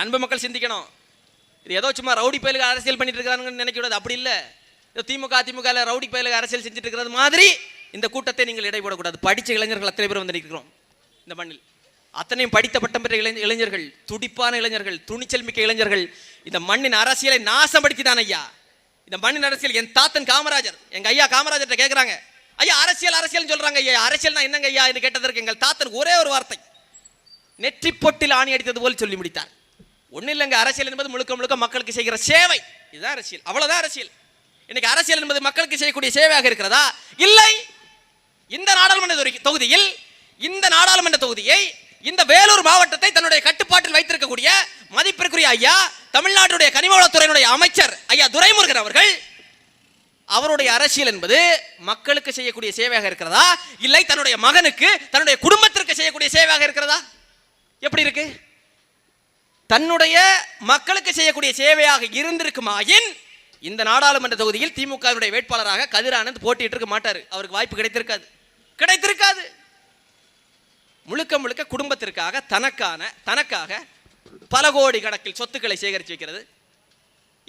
அன்பு மக்கள் சிந்திக்கணும். இது ஏதோ சும்மா ரவுடி பயலுக்கு அரசியல் பண்ணிட்டு இருக்கிறாங்கன்னு நினைக்கூடாது அப்படி இல்லை. ஏதோ திமுக அதிமுக ரவுடி பயலுக்கு அரசியல் செஞ்சுட்டு இருக்கிறது மாதிரி இந்த கூட்டத்தை நீங்கள் இடைபோடக்கூடாது. படித்த இளைஞர்கள் அத்தனை பேர் வந்து நிற்கிறோம் இந்த மண்ணில். அத்தனையும் படித்த பட்டம் பெற்ற இளைஞ இளைஞர்கள் துடிப்பான இளைஞர்கள் துணிச்சல் மிக்க இளைஞர்கள் இந்த மண்ணின் அரசியலை நாசப்படுத்தி தான் ஐயா. இந்த மண்ணின் அரசியல் என் தாத்தன் காமராஜர் எங்க ஐயா காமராஜர்கிட்ட கேட்குறாங்க ஐயா அரசியல் அரசியல் சொல்றாங்க ஐயா. அரசியல்னா என்னங்க ஐயா? என்று கேட்டதற்கு எங்கள் தாத்தன் ஒரே ஒரு வார்த்தை. நெற்றி பொட்டில் ஆணி அடித்தது போல் சொல்லி முடித்தார். ஒன்றும் இல்லைங்க அரசியல் என்பது முழுக்க முழுக்க மக்களுக்கு செய்கிற சேவை. இதுதான் அரசியல். அவ்வளோதான் அரசியல். இன்னைக்கு அரசியல் என்பது மக்களுக்கு செய்யக்கூடிய சேவையாக இருக்கிறதா? இல்லை. இந்த நாடாளுமன்ற தொகுதியில் இந்த நாடாளுமன்ற தொகுதியை இந்த வேலூர் மாவட்டத்தை தன்னுடைய கட்டுப்பாட்டில் வைத்திருக்கக்கூடிய மதிப்பிற்குரிய ஐயா தமிழ்நாட்டுடைய கனிமவளத்துறையினுடைய அமைச்சர் ஐயா துரைமுருகன் அவர்கள் அவருடைய அரசியல் என்பது மக்களுக்கு செய்யக்கூடிய சேவையாக இருக்கிறதா? இல்லை தன்னுடைய மகனுக்கு தன்னுடைய குடும்பத்திற்கு செய்யக்கூடிய சேவையாக இருக்கிறதா? எப்படி இருக்கு? தன்னுடைய மக்களுக்கு செய்யக்கூடிய சேவையாக இருந்திருக்குமாயின் இந்த நாடாளுமன்ற தொகுதியில் திமுகவினுடைய வேட்பாளராக கதிரானந்த் போட்டிட்டு இருக்க மாட்டார். அவருக்கு வாய்ப்பு கிடைத்திருக்காது. கிடைத்திருக்காது. முழுக்க முழுக்க குடும்பத்திற்காக தனக்கான தனக்காக பல கோடி கணக்கில் சொத்துக்களை சேகரித்து வைக்கிறது.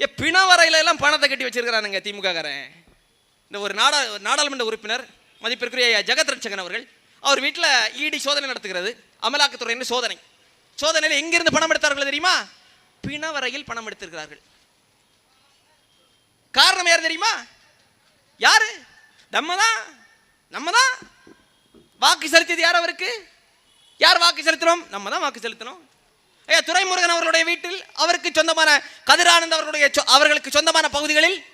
ஏ பிணவரையில எல்லாம் பணத்தை கட்டி வச்சிருக்கிறானுங்க திமுக காரன் இந்த ஒரு நாடா நாடாளுமன்ற உறுப்பினர் மதிப்பிற்குரிய ஜெகத் ரட்சகன் அவர்கள் அவர் வீட்டில் இடி சோதனை நடத்துகிறது. அமலாக்கத்துறையின் சோதனை. சோதனையில் எங்கிருந்து பணம் எடுத்தார்கள் தெரியுமா? பிணவரையில் பணம் எடுத்திருக்கிறார்கள். காரணம் யார் தெரியுமா? யாரு? நம்ம தான் நம்ம தான் வாக்கு செலுத்தியது யார் அவருக்கு? யார் வாக்கு செலுத்தினோம்? நம்ம தான் வாக்கு செலுத்தினோம். ஐயா துரைமுருகன் அவர்களுடைய வீட்டில் அவருக்கு சொந்தமான கதிரானந்த் அவர்களுடைய சொ- அவர்களுக்கு சொந்தமான பகுதிகளில்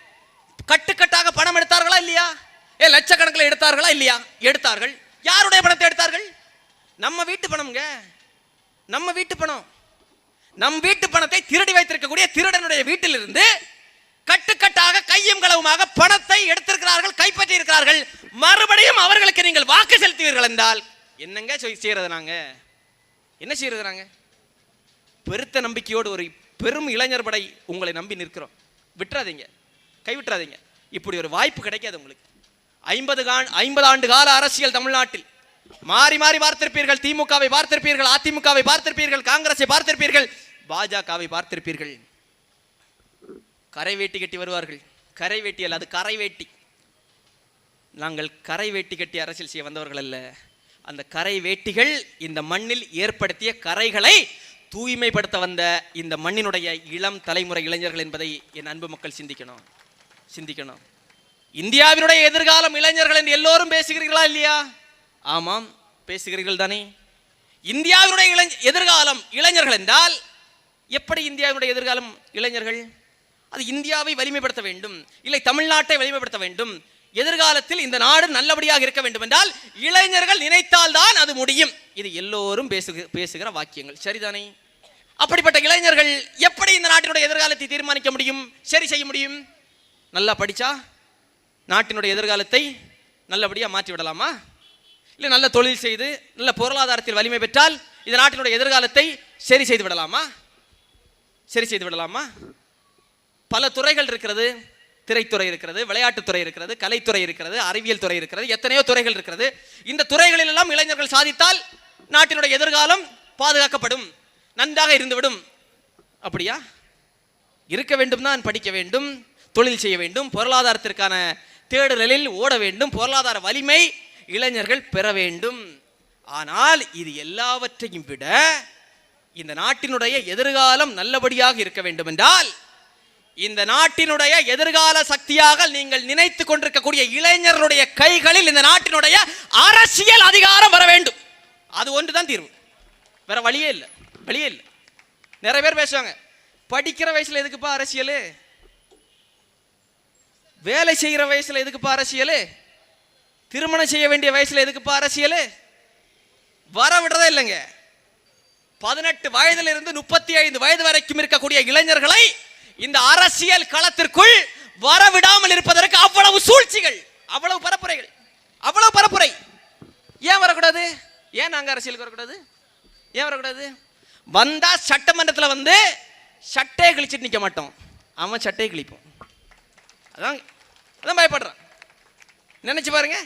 கட்டுக்கட்டாக பணம் எடுத்தார்களா இல்லையா? ஏ லட்சக்கணக்கில் எடுத்தார்களா இல்லையா? எடுத்தார்கள். யாருடைய பணத்தை எடுத்தார்கள்? நம்ம வீட்டு பணம்ங்க. நம்ம வீட்டு பணம். நம் வீட்டு பணத்தை திருடி வைத்திருக்கக்கூடிய திருடனுடைய வீட்டிலிருந்து கட்டுக்கட்டாக கையும் களவுமாக பணத்தை எடுத்திருக்கிறார்கள் கைப்பற்றி இருக்கிறார்கள் மறுபடியும் அவர்களுக்கு நீங்கள் வாக்கு செலுத்துவீர்கள் என்றால் என்னங்க செய்- செய்யறது நாங்க? என்ன செய்யறது நாங்க? பெருத்த நம்பிக்கையோடு ஒரு பெரும் இளைஞர் படை உங்களை நம்பி நிற்கிறோம். விட்டுறாதீங்க. கைவிட்டுறாதீங்க. இப்படி ஒரு வாய்ப்பு கிடைக்காது உங்களுக்கு. ஐம்பது ஐம்பது ஆண்டு கால அரசியல் தமிழ்நாட்டில். மாறி மாறி பார்த்திருப்பீர்கள். திமுகவை பார்த்திருப்பீர்கள். அதிமுகவை பார்த்திருப்பீர்கள். காங்கிரஸை பார்த்திருப்பீர்கள். பாஜகவை பார்த்திருப்பீர்கள். கரை வேட்டி கட்டி வருவார்கள். கரை வேட்டி அல்ல அது கரை வேட்டி. நாங்கள் கரை வேட்டி கட்டி அரசியல் செய்ய வந்தவர்கள் அல்ல. அந்த கரை வேட்டிகள் இந்த மண்ணில் ஏற்படுத்திய கரைகளை தூய்மைப்படுத்த வந்த இந்த மண்ணினுடைய இளம் தலைமுறை இளைஞர்கள் என்பதை என் அன்பு மக்கள் சிந்திக்கணும். சிந்திக்கணும். இந்தியாவினுடைய எதிர்காலம் இளைஞர்கள் என்று எல்லோரும் பேசுகிறீர்களா இல்லையா? ஆமாம் பேசுகிறீர்கள் தானே இந்தியாவினுடைய இளைஞ எதிர்காலம் இளைஞர்கள் என்றால் எப்படி இந்தியாவினுடைய எதிர்காலம் இளைஞர்கள்? அது இந்தியாவை வலிமைப்படுத்த வேண்டும் இல்லை தமிழ்நாட்டை வலிமைப்படுத்த வேண்டும். எதிர்காலத்தில் இந்த நாடு நல்லபடியாக இருக்க வேண்டும் என்றால் இளைஞர்கள் நினைத்தால்தான் அது முடியும். இது எல்லோரும் பேசுகிற பேசுகிற வாக்கியங்கள். சரிதானே? அப்படிப்பட்ட இளைஞர்கள் எப்படி இந்த நாட்டினுடைய எதிர்காலத்தை தீர்மானிக்க முடியும்? சரி செய்ய முடியும்? நல்லா படிச்சா? நாட்டினுடைய எதிர்காலத்தை நல்லபடியாக மாற்றி விடலாமா இல்லை நல்ல தொழில் செய்து நல்ல பொருளாதாரத்தில் வலிமை பெற்றால் இந்த நாட்டினுடைய எதிர்காலத்தை சரி செய்து விடலாமா? சரி செய்து விடலாமா? பல துறைகள் இருக்கிறது. திரைத்துறை இருக்கிறது விளையாட்டுத்துறை இருக்கிறது கலைத்துறை இருக்கிறது அறிவியல் துறை இருக்கிறது எத்தனையோ துறைகள் இருக்கிறது. இந்த துறைகளில் எல்லாம் இளைஞர்கள் சாதித்தால் நாட்டினுடைய எதிர்காலம் பாதுகாக்கப்படும் நன்றாக இருந்துவிடும். அப்படியா? இருக்க வேண்டும் தான் படிக்க வேண்டும் தொழில் செய்ய வேண்டும் பொருளாதாரத்திற்கான தேடுதலில் ஓட வேண்டும் பொருளாதார வலிமை இளைஞர்கள் பெற வேண்டும். ஆனால் இது எல்லாவற்றையும் விட இந்த நாட்டினுடைய எதிர்காலம் நல்லபடியாக இருக்க வேண்டும் என்றால் இந்த நாட்டினுடைய எதிர்கால சக்தியாக நீங்கள் நினைத்து கொண்டிருக்கக்கூடிய இளைஞர்களுடைய கைகளில் இந்த நாட்டினுடைய அரசியல் அதிகாரம் வர வேண்டும். அது ஒன்றுதான் தீர்வு. வேற வழியே இல்லை. வழியே இல்லை. நிறைய பேர் பேசுவாங்க படிக்கிற வயசுல எதுக்குப்பா அரசியல்? வேலை செய்கிற வயசுல எதுக்குப்பா அரசியல்? திருமணம் செய்ய வேண்டிய வயசுல எதுக்குப்பா அரசியல்? வர விடுறதே இல்லைங்க. பதினெட்டு வயதிலிருந்து இருந்து முப்பத்தி ஐந்து வயது வரைக்கும் இருக்கக்கூடிய இளைஞர்களை இந்த அரசியல் களத்திற்குள் வரவிடாமல் இருப்பதற்கு அவ்வளவு சூழ்ச்சிகள் அவ்வளவு பரப்புரைகள் அவ்வளவு பரப்புரை. ஏன் வரக்கூடாது? ஏன் நாங்க அரசியலுக்கு வரக்கூடாது? ஏன் வரக்கூடாது? வந்தா சட்டமன்றத்தில் வந்து சட்டையை கிழிச்சிட்டு நிற்க மாட்டோம். அவன் சட்டையை கிழிப்போம். அதான் அதான் பயப்படுறான். நினைச்சு பாருங்க.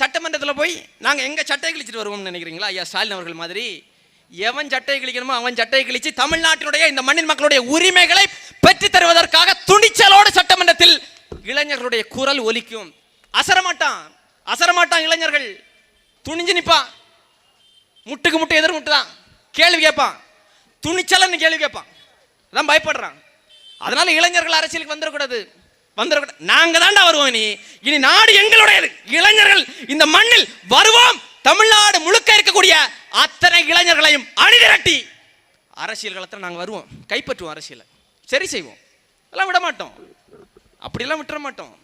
சட்டமன்றத்தில் போய் நாங்கள் எங்கள் சட்டை கிழிச்சிட்டு வருவோம்னு நினைக்கிறீங்களா? ஐயா ஸ்டாலின் அவர்கள் மாதிரி. எவன் சட்டையை கிழிக்கணுமோ அவன் சட்டையை கிழிச்சு தமிழ்நாட்டினுடைய இந்த மண்ணின் மக்களுடைய உரிமைகளை பெற்று தருவதற்காக துணிச்சலோடு சட்டமன்றத்தில் இளைஞர்களுடைய குரல் ஒலிக்கும். அசரமாட்டான். அசரமாட்டான் இளைஞர்கள். துணிஞ்சு நிற்பான் முட்டுக்கு முட்டு எதிர் முட்டு தான் கேள்வி கேட்பான். துணிச்சலன்னு கேள்வி கேட்பான். அதான் பயப்படுறான். அதனால இளைஞர்கள் அரசியலுக்கு வந்துடக்கூடாது வந்துடக்கூடாது நாங்க தாண்டா வருவோம் இனி. இனி நாடு எங்களுடையது. இளைஞர்கள் இந்த மண்ணில் வருவோம். தமிழ்நாடு முழுக்க இருக்கக்கூடிய அத்தனை இளைஞர்களையும் அணிதிரட்டி. அரசியல் காலத்தில் நாங்கள் வருவோம். கைப்பற்றுவோம் அரசியலை. சரி செய்வோம். அதெல்லாம் விட மாட்டோம் அப்படியெல்லாம் விட்டுற மாட்டோம்.